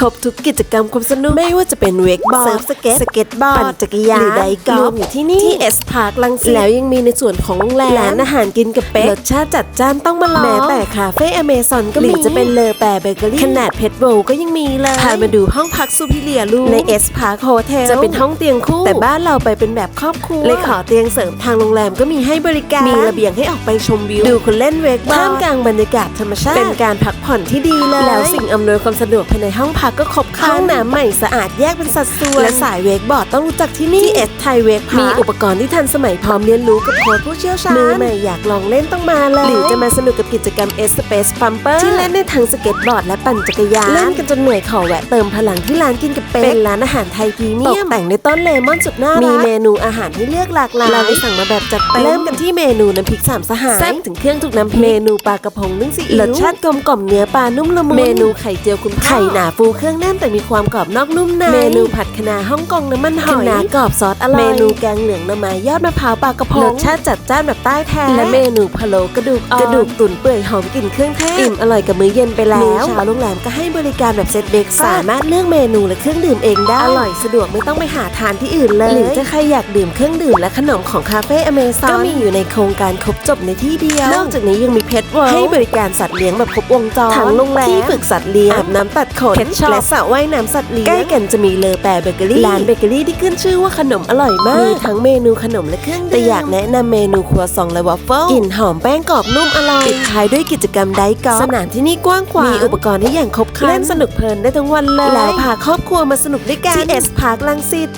ครบทุกกิจกรรมความสนุก ไม่ว่าจะเป็นเวกบอร์ดเซิร์ฟสเก็ตสเก็ตบอร์ดปั่นจักรยานหรือไดกอรล์วฟมอยู่ที่นี่ที่เอสพาร์คลังสิตแล้วยังมีในส่วนของโรงแรมร้านอาหารกินกับเป๊กรสชาติจัดจ้านต้องมาลองแม้แต่คาเฟ่อเมซอนก็มีหรือจะเป็นเลอแปรเบเกอรี่ขนาดเพชรโบว์ก็ยังมีเลยพามาดูห้องพักซูพิเลียลูในเอสพาร์คโฮเทลจะเป็นห้องเตียงคู่ แต่บ้านเราไปเป็นแบบครอบครัวเลยขอเตียงเสริมทางโรงแรมก็มีให้บริการมีระเบียงให้ออกไปชมวิวดูคนเล่นเวกบอร์ดท่ามกลางบรรยากาศธรรมชาติเป็นการพักผ่อนที่ดีเลยแล้วสิ่งอำนวยความสะดวกภายในห้องพักก็ครบครันห้องน้ำใหม่สะอาดแยกเป็นสัดส่วนและสายเวกบอร์ดต้องรู้จักที่นี่ที่เอสไทยเวกพาร์คมีอุปกรณ์ที่ทันสมัยพร้อมเรียนรู้กับโค้ชผู้เชี่ยวชาญมือใหม่อยากลองเล่นต้องมาเลยหรือจะมาสนุกกับกิจกรรมเอสเปซพัมเปอร์ที่เล่นได้ทั้งสเก็ตบอร์ดและปั่นจักรยานเล่นกันจนเหนื่อยขอแวะเติมพลังที่ร้านกินกับเป๊กเป็นร้านอาหารไทยพรีเมียมตกแต่งด้วยต้นเลมอนสุดน่ารักมีเมนูอาหารให้เลือกหลากหลายเราได้สั่งมาแบบจัดเต็มเริ่มกันที่เมนูน้ำพริกสามสหายแซ่บถึงเครื่องทุกน้ำพริกเมนูปลากระพงนึ่งซีอิ๊วรสชาติกลมกล่อมเนื้อปลานุ่มละมุนเมนูไข่เจียวคุณพ่อไข่หนาฟูเครื่องแน่นแต่มีความกรอบนอกนุ่มใน เมนูผัดคะน้าฮ่องกงน้ำมันหอยคะน้ากรอบซอสอร่อย เมนูแกงเหลืองหน้ำไม้ยอดมะพร้าวปลากระพงรสชาติจัดจ้านแบบใต้แท้ และเมนูพะโล้กระดูกอ่อนกระดูกตุ๋นเปื่อยหอมกลิ่นเครื่องเทศ อิ่มอร่อยกับมื้อเย็นไปแล้วมื้อเช้าโรงแรมก็ให้บริการแบบเซตเบรกฟาสต์สามารถเลือกเมนูและเครื่องดื่มเองได้ อร่อยสะดวกไม่ต้องไปหาทานที่อื่นเลย หรือจะใครอยากดื่มเครื่องดื่มและขนมของคาเฟ่อเมซอนก็มีอยู่ในโครงการครบจบในที่เดียวนอกจากนี้ยังมีเพ t เวิลด์ให้บริการสัตว์เลี้ยงแบบครบวงจรทั้งโรงแรมที่ฝึกสัตว์เลี้ยงอาบน้ำตัดขน Pet Shop และสระว่ายน้ำสัตว์เลี้ยงใกล้กันจะมีเลอแปรเบเกอรี่ร้านเบเกอรี่ที่ขึ้นชื่อว่าขนมอร่อยมากมีทั้งเมนูขนมและเครื่องดื่มแต่อยากแนะนำเมนูครัวซองและวอฟเฟิลกลิ่นหอมแป้งกรอบนุ่มอร่อยปิดท้ายด้วยกิจกรรมไดกอล์ฟสนามที่นี่กว้างขวางมีอุปกรณ์ให้อย่างครบครันเล่นสนุกเพลินได้ทั้งวันเลยแล้วพาครอบครัวมาสนุกด้วยกันที่เอสพาร์คลังสิต